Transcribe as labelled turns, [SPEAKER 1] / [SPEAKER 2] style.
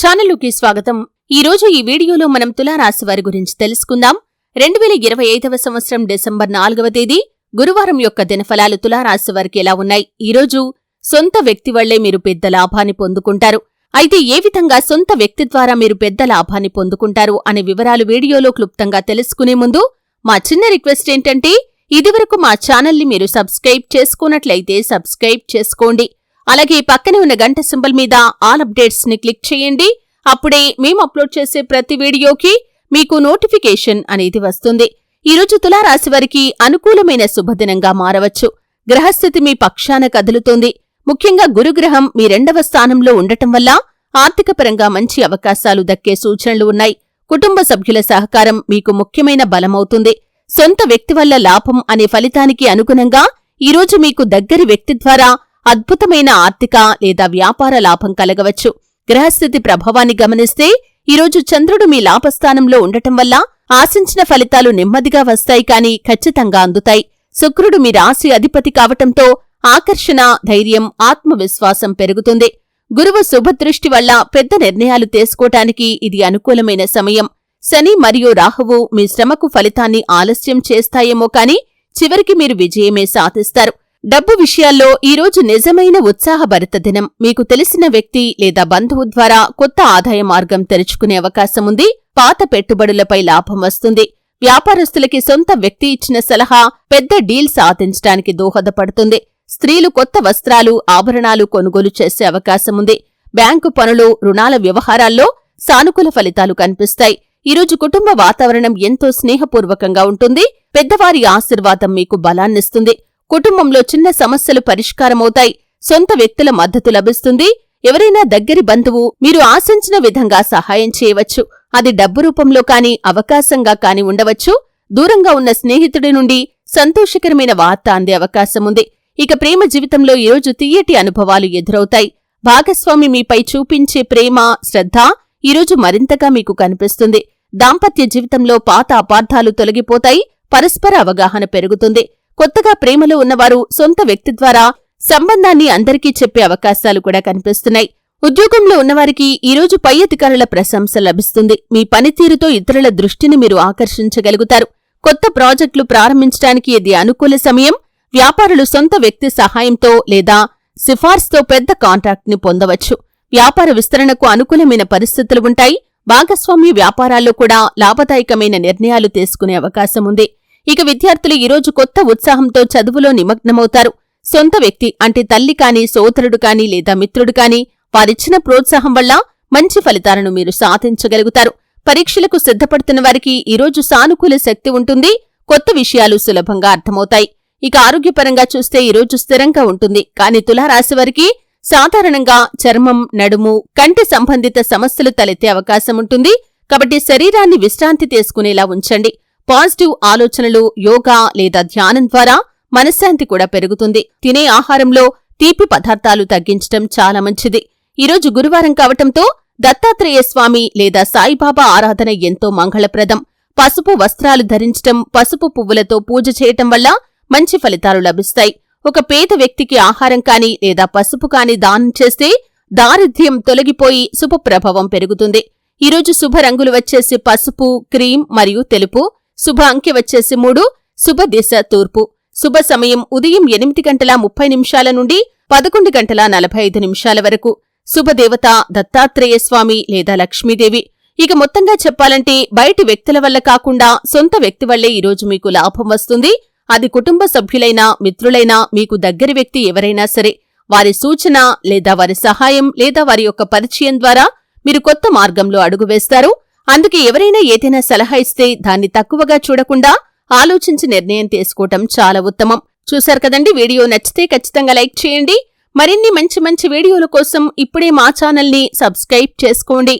[SPEAKER 1] ఛానల్లోకి స్వాగతం. ఈ రోజు ఈ వీడియోలో మనం తులారాశి వారి గురించి తెలుసుకుందాం. రెండు వేల ఇరవై ఐదవ సంవత్సరం డిసెంబర్ నాలుగవ తేదీ గురువారం యొక్క దినఫలాలు తులారాశి వారికి ఎలా ఉన్నాయి? ఈ రోజు సొంత వ్యక్తి వల్లే మీరు పెద్ద లాభాన్ని పొందుకుంటారు. అయితే ఏ విధంగా సొంత వ్యక్తి ద్వారా మీరు పెద్ద లాభాన్ని పొందుకుంటారు అనే వివరాలు వీడియోలో క్లుప్తంగా తెలుసుకునే ముందు మా చిన్న రిక్వెస్ట్ ఏంటంటే ఇదివరకు మా ఛానల్ని మీరు సబ్స్క్రైబ్ చేసుకున్నట్లయితే సబ్స్క్రైబ్ చేసుకోండి. అలాగే పక్కనే ఉన్న గంట సింబల్ మీద ఆల్ అప్డేట్స్ని క్లిక్ చేయండి. అప్పుడే మేము అప్లోడ్ చేసే ప్రతి వీడియోకి మీకు నోటిఫికేషన్ అనేది వస్తుంది. ఈరోజు తులారాశి వారికి అనుకూలమైన శుభదినంగా మారవచ్చు. గ్రహస్థితి మీ పక్షాన కదులుతోంది. ముఖ్యంగా గురుగ్రహం మీ రెండవ స్థానంలో ఉండటం వల్ల ఆర్థికపరంగా మంచి అవకాశాలు దక్కే సూచనలు ఉన్నాయి. కుటుంబ సభ్యుల సహకారం మీకు ముఖ్యమైన బలమవుతుంది. సొంత వ్యక్తి వల్ల లాభం అనే ఫలితానికి అనుగుణంగా ఈరోజు మీకు దగ్గరి వ్యక్తి ద్వారా అద్భుతమైన ఆర్థిక లేదా వ్యాపార లాభం కలగవచ్చు. గ్రహస్థితి ప్రభావాన్ని గమనిస్తే ఈరోజు చంద్రుడు మీ లాభస్థానంలో ఉండటం వల్ల ఆశించిన ఫలితాలు నెమ్మదిగా వస్తాయి కానీ ఖచ్చితంగా అందుతాయి. శుక్రుడు మీ రాశి అధిపతి కావటంతో ఆకర్షణ ధైర్యం ఆత్మవిశ్వాసం పెరుగుతుంది. గురువు శుభదృష్టి వల్ల పెద్ద నిర్ణయాలు తీసుకోటానికి ఇది అనుకూలమైన సమయం. శని మరియు రాహువు మీ శ్రమకు ఫలితాన్ని ఆలస్యం చేస్తాయేమో కాని చివరికి మీరు విజయమే సాధిస్తారు. డబ్బు విషయాల్లో ఈరోజు నిజమైన ఉత్సాహభరిత దినం. మీకు తెలిసిన వ్యక్తి లేదా బంధువు ద్వారా కొత్త ఆదాయ మార్గం తెరుచుకునే అవకాశం ఉంది. పాత పెట్టుబడులపై లాభం వస్తుంది. వ్యాపారస్తులకి సొంత వ్యక్తి ఇచ్చిన సలహా పెద్ద డీల్ సాధించడానికి దోహదపడుతుంది. స్త్రీలు కొత్త వస్త్రాలు ఆభరణాలు కొనుగోలు చేసే అవకాశం ఉంది. బ్యాంకు పనులు రుణాల వ్యవహారాల్లో సానుకూల ఫలితాలు కనిపిస్తాయి. ఈరోజు కుటుంబ వాతావరణం ఎంతో స్నేహపూర్వకంగా ఉంటుంది. పెద్దవారి ఆశీర్వాదం మీకు బలాన్నిస్తుంది. కుటుంబంలో చిన్న సమస్యలు పరిష్కారమవుతాయి. సొంత వ్యక్తుల మద్దతు లభిస్తుంది. ఎవరైనా దగ్గరి బంధువు మీరు ఆశించిన విధంగా సహాయం చేయవచ్చు. అది డబ్బు రూపంలో కాని అవకాశంగా కాని ఉండవచ్చు. దూరంగా ఉన్న స్నేహితుడి నుండి సంతోషకరమైన వార్త అందే అవకాశముంది ఇక ప్రేమ జీవితంలో ఈరోజు తీయటి అనుభవాలు ఎదురవుతాయి. భాగస్వామి మీపై చూపించే ప్రేమ శ్రద్ధ ఈరోజు మరింతగా మీకు కనిపిస్తుంది. దాంపత్య జీవితంలో పాత అపార్థాలు తొలగిపోతాయి. పరస్పర అవగాహన పెరుగుతుంది. కొత్తగా ప్రేమలో ఉన్నవారు సొంత వ్యక్తి ద్వారా సంబంధాన్ని అందరికీ చెప్పే అవకాశాలు కూడా కనిపిస్తున్నాయి. ఉద్యోగంలో ఉన్నవారికి ఈరోజు పై అధికారుల ప్రశంస లభిస్తుంది. మీ పనితీరుతో ఇతరుల దృష్టిని మీరు ఆకర్షించగలుగుతారు. కొత్త ప్రాజెక్టులు ప్రారంభించడానికి ఇది అనుకూల సమయం. వ్యాపారులు సొంత వ్యక్తి సహాయంతో లేదా సిఫార్సుతో పెద్ద కాంట్రాక్ట్ని పొందవచ్చు. వ్యాపార విస్తరణకు అనుకూలమైన పరిస్థితులు ఉంటాయి. భాగస్వామ్య వ్యాపారాల్లో కూడా లాభదాయకమైన నిర్ణయాలు తీసుకునే అవకాశం ఉంది. ఇక విద్యార్థులు ఈరోజు కొత్త ఉత్సాహంతో చదువులో నిమగ్నమవుతారు. సొంత వ్యక్తి అంటే తల్లి కాని సోదరుడు కాని లేదా మిత్రుడు కాని వారిచ్చిన ప్రోత్సాహం వల్ల మంచి ఫలితాలను మీరు సాధించగలుగుతారు. పరీక్షలకు సిద్ధపడుతున్న వారికి ఈరోజు సానుకూల శక్తి ఉంటుంది. కొత్త విషయాలు సులభంగా అర్థమవుతాయి. ఇక ఆరోగ్యపరంగా చూస్తే ఈరోజు స్థిరంగా ఉంటుంది. కాని తులారాశి వారికి సాధారణంగా చర్మం నడుము కంటి సంబంధిత సమస్యలు తలెత్తే అవకాశం ఉంటుంది. కాబట్టి శరీరాన్ని విశ్రాంతి తీసుకునేలా ఉంచండి. పాజిటివ్ ఆలోచనలు యోగా లేదా ధ్యానం ద్వారా మనశ్శాంతి కూడా పెరుగుతుంది. తినే ఆహారంలో తీపి పదార్థాలు తగ్గించటం చాలా మంచిది. ఈరోజు గురువారం కావటంతో దత్తాత్రేయ స్వామి లేదా సాయిబాబా ఆరాధన ఎంతో మంగళప్రదం. పసుపు వస్త్రాలు ధరించటం పసుపు పువ్వులతో పూజ చేయటం వల్ల మంచి ఫలితాలు లభిస్తాయి. ఒక పేద వ్యక్తికి ఆహారం కాని లేదా పసుపు కాని దానం చేస్తే దారిద్ర్యం తొలగిపోయి శుభప్రభావం పెరుగుతుంది. ఈరోజు శుభ రంగులు వచ్చేసి పసుపు క్రీం మరియు తెలుపు. శుభ అంకె వచ్చేసి మూడు శుభ దిశ తూర్పు. శుభ సమయం ఉదయం ఎనిమిది గంటల ముప్పై నిమిషాల నుండి పదకొండు గంటల నలభై ఐదు నిమిషాల వరకు. శుభదేవత దత్తాత్రేయ స్వామి లేదా లక్ష్మీదేవి. ఇక మొత్తంగా చెప్పాలంటే బయటి వ్యక్తుల వల్ల కాకుండా సొంత వ్యక్తి వల్లే ఈరోజు మీకు లాభం వస్తుంది. అది కుటుంబ సభ్యులైనా మిత్రులైనా మీకు దగ్గరి వ్యక్తి ఎవరైనా సరే వారి సూచన లేదా వారి సహాయం లేదా వారి యొక్క పరిచయం ద్వారా మీరు కొత్త మార్గంలో అడుగు వేస్తారు. అందుకే ఎవరైనా ఏదైనా సలహా ఇస్తే దాన్ని తక్కువగా చూడకుండా ఆలోచించి నిర్ణయం తీసుకోవటం చాలా ఉత్తమం. చూశారు కదండి? వీడియో నచ్చితే ఖచ్చితంగా లైక్ చేయండి. మరిన్ని మంచి మంచి వీడియోల కోసం ఇప్పుడే మా ఛానల్ని సబ్స్క్రైబ్ చేసుకోండి.